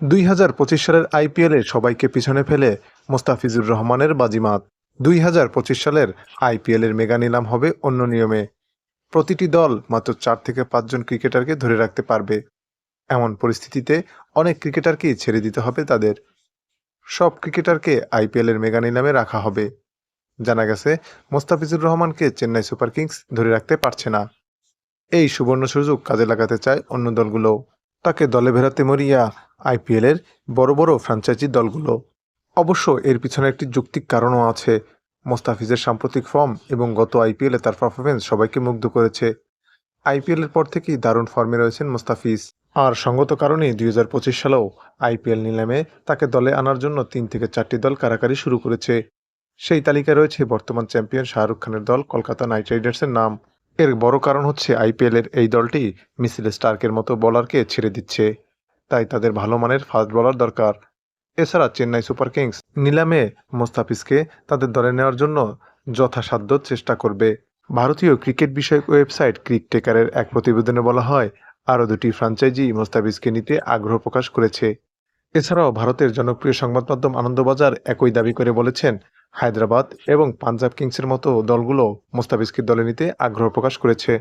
দুই হাজার পঁচিশ সালের আইপিএলে সবাইকে পিছনে ফেলে মোস্তাফিজুর রহমানের বাজিমাত। দুই হাজার পঁচিশ সালের আইপিএলের মেগা নিলাম হবে অন্য নিয়মে। প্রতিটি দল মাত্র চার থেকে পাঁচজন ক্রিকেটারকে ধরে রাখতে পারবে। এমন পরিস্থিতিতে অনেক ক্রিকেটারকেই ছেড়ে দিতে হবে তাদের। সব ক্রিকেটারকে আইপিএলের মেগা নিলামে রাখা হবে। জানা গেছে, মোস্তাফিজুর রহমানকে চেন্নাই সুপার কিংস ধরে রাখতে পারছে না। এই সুবর্ণ সুযোগ কাজে লাগাতে চায় অন্য দলগুলো। তাকে দলে ভেড়াতে মরিয়া আইপিএলের বড় বড় ফ্র্যাঞ্চাইজি দলগুলো। অবশ্য এর পিছনে একটি যৌক্তিক কারণও আছে। মোস্তাফিজের সাম্প্রতিক ফর্ম এবং গত আইপিএলে তার পারফরমেন্স সবাইকে মুগ্ধ করেছে। আইপিএলের পর থেকেই দারুণ ফর্মে রয়েছেন মোস্তাফিজ। আর সঙ্গত কারণেই দুই হাজার পঁচিশ সালেও আইপিএল নিলামে তাকে দলে আনার জন্য তিন থেকে চারটি দল কারাকারি শুরু করেছে। সেই তালিকায় রয়েছে বর্তমান চ্যাম্পিয়ন শাহরুখ খানের দল, কলকাতা নাইট রাইডার্সের নাম। এর বড় কারণ হচ্ছে আইপিএলের এই দলটি মিসিল স্টার্কের মতো বোলারকে ছেড়ে দিচ্ছে। তাই তাদের ভালো মানের ফাস্ট বলার দরকার। এছাড়া চেন্নাই সুপার কিংস নিলামে মোস্তাফিজকে তাদের দলে নেওয়ার জন্য যথাসাধ্য চেষ্টা করবে। ভারতীয় ক্রিকেট বিষয়ক ওয়েবসাইট ক্রিকটেকারের এক প্রতিবেদনে বলা হয়, আরও দুটি ফ্র্যাঞ্চাইজি মোস্তাফিজকে নিতে আগ্রহ প্রকাশ করেছে। এছাড়াও ভারতের জনপ্রিয় সংবাদ মাধ্যম আনন্দবাজার একই দাবি করে বলেছেন, হায়দ্রাবাদ এবং পাঞ্জাব কিংসের মতো দলগুলো মোস্তাফিজকে দলে নিতে আগ্রহ প্রকাশ করেছে।